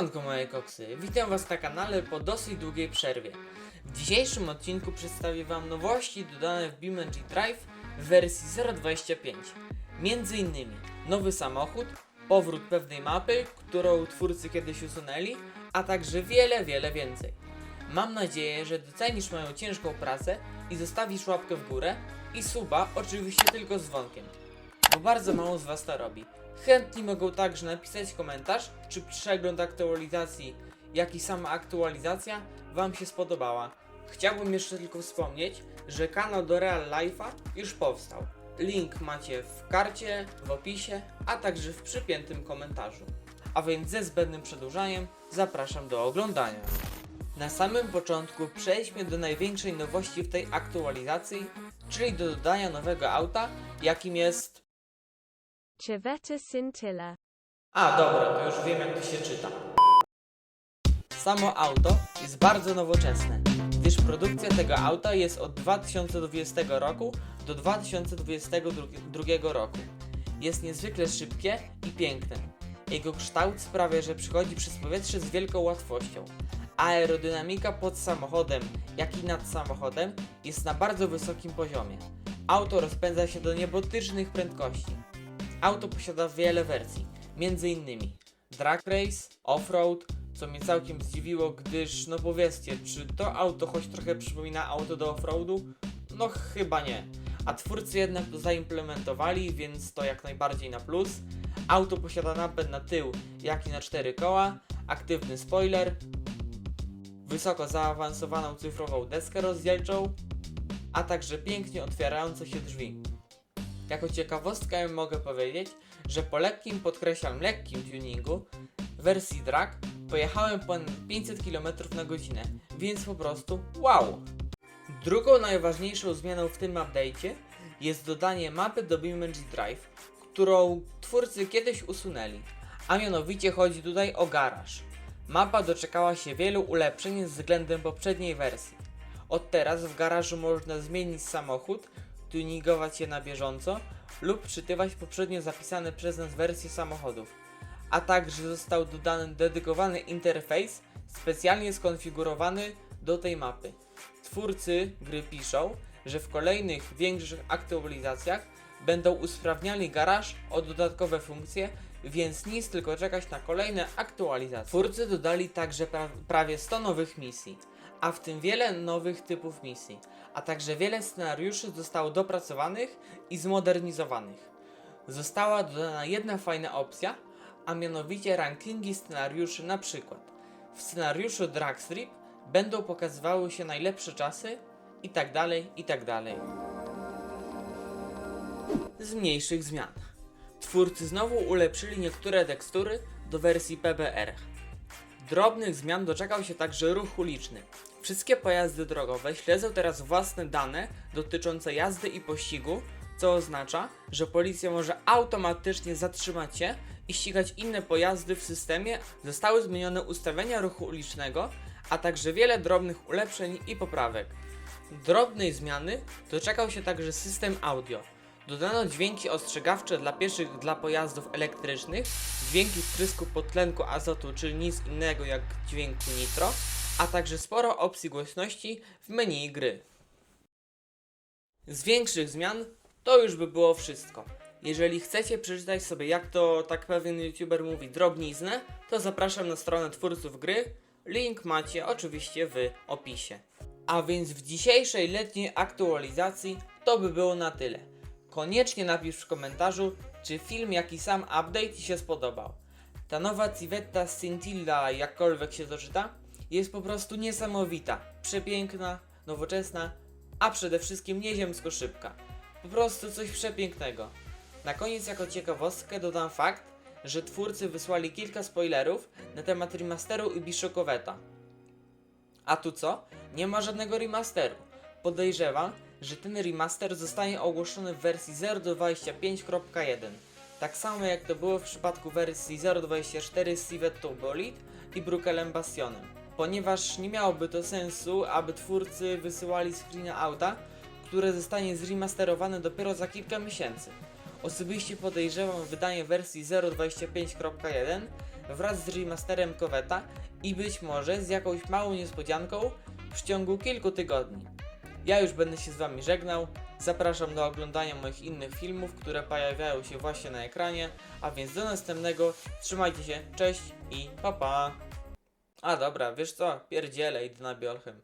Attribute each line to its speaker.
Speaker 1: Siemanko moje koksy, witam was na kanale po dosyć długiej przerwie. W dzisiejszym odcinku przedstawię wam nowości dodane w BeamNG Drive w wersji 0.25. Między innymi nowy samochód, powrót pewnej mapy, którą twórcy kiedyś usunęli, a także wiele, wiele więcej. Mam nadzieję, że docenisz moją ciężką pracę i zostawisz łapkę w górę i suba, oczywiście tylko z dzwonkiem bo bardzo mało z Was to robi. Chętni mogą także napisać komentarz, czy przegląd aktualizacji, jak i sama aktualizacja Wam się spodobała. Chciałbym jeszcze tylko wspomnieć, że kanał do Real Life'a już powstał. Link macie w karcie, w opisie, a także w przypiętym komentarzu. A więc ze zbędnym przedłużaniem zapraszam do oglądania. Na samym początku przejdźmy do największej nowości w tej aktualizacji, czyli do dodania nowego auta, jakim jest
Speaker 2: Civetta Scintilla.
Speaker 1: A, dobra, to już wiem jak to się czyta. Samo auto jest bardzo nowoczesne, gdyż produkcja tego auta jest od 2020 roku do 2022 roku. Jest niezwykle szybkie i piękne. Jego kształt sprawia, że przychodzi przez powietrze z wielką łatwością. Aerodynamika pod samochodem, jak i nad samochodem jest na bardzo wysokim poziomie. Auto rozpędza się do niebotycznych prędkości. Auto posiada wiele wersji, m.in. Drag Race, Offroad, co mnie całkiem zdziwiło, gdyż no powiedzcie, czy to auto choć trochę przypomina auto do offroadu? No chyba nie. A twórcy jednak to zaimplementowali, więc to jak najbardziej na plus. Auto posiada napęd na tył, jak i na cztery koła, aktywny spoiler, wysoko zaawansowaną cyfrową deskę rozdzielczą, a także pięknie otwierające się drzwi. Jako ciekawostkę mogę powiedzieć, że po lekkim, podkreślam lekkim tuningu wersji drag pojechałem ponad 500 km na godzinę, więc po prostu wow! Drugą najważniejszą zmianą w tym update'cie jest dodanie mapy do BeamNG Drive, którą twórcy kiedyś usunęli, a mianowicie chodzi tutaj o garaż. Mapa doczekała się wielu ulepszeń względem poprzedniej wersji. Od teraz w garażu można zmienić samochód, tuningować je na bieżąco lub przytywać poprzednio zapisane przez nas wersje samochodów. A także został dodany dedykowany interfejs specjalnie skonfigurowany do tej mapy. Twórcy gry piszą, że w kolejnych większych aktualizacjach będą usprawniali garaż o dodatkowe funkcje, więc nic tylko czekać na kolejne aktualizacje. Twórcy dodali także pra prawie 100 nowych misji, a w tym wiele nowych typów misji, a także wiele scenariuszy zostało dopracowanych i zmodernizowanych. Została dodana jedna fajna opcja, a mianowicie rankingi scenariuszy na przykład. W scenariuszu Dragstrip będą pokazywały się najlepsze czasy i tak dalej, i tak. Z mniejszych zmian. Twórcy znowu ulepszyli niektóre tekstury do wersji PBR. Drobnych zmian doczekał się także ruch uliczny. Wszystkie pojazdy drogowe śledzą teraz własne dane dotyczące jazdy i pościgu, co oznacza, że policja może automatycznie zatrzymać się i ścigać inne pojazdy w systemie. Zostały zmienione ustawienia ruchu ulicznego, a także wiele drobnych ulepszeń i poprawek. Drobnej zmiany doczekał się także system audio. Dodano dźwięki ostrzegawcze dla pieszych dla pojazdów elektrycznych, dźwięki wtrysku podtlenku azotu, czyli nic innego jak dźwięki nitro, a także sporo opcji głośności w menu gry. Z większych zmian to już by było wszystko. Jeżeli chcecie przeczytać sobie jak to tak pewien youtuber mówi drobniznę, to zapraszam na stronę twórców gry. Link macie oczywiście w opisie. A więc w dzisiejszej letniej aktualizacji to by było na tyle. Koniecznie napisz w komentarzu, czy film jak i sam update Ci się spodobał. Ta nowa Civetta Scintilla, jakkolwiek się to czyta, jest po prostu niesamowita, przepiękna, nowoczesna, a przede wszystkim nieziemsko szybka. Po prostu coś przepięknego. Na koniec jako ciekawostkę dodam fakt, że twórcy wysłali kilka spoilerów na temat remasteru Ibishokoweta. A tu co? Nie ma żadnego remasteru. Podejrzewam, że ten remaster zostanie ogłoszony w wersji 0.25.1. Tak samo jak to było w przypadku wersji 0.24 z Civettą Bolid i Brukelem Bastionem. Ponieważ nie miałoby to sensu, aby twórcy wysyłali screena auta, które zostanie zremasterowane dopiero za kilka miesięcy. Osobiście podejrzewam wydanie wersji 0.25.1 wraz z remasterem Koweta i być może z jakąś małą niespodzianką w ciągu kilku tygodni. Ja już będę się z Wami żegnał. Zapraszam do oglądania moich innych filmów, które pojawiają się właśnie na ekranie. A więc do następnego. Trzymajcie się, cześć i pa pa. A dobra, wiesz co? Pierdzielę, idę na biolchem.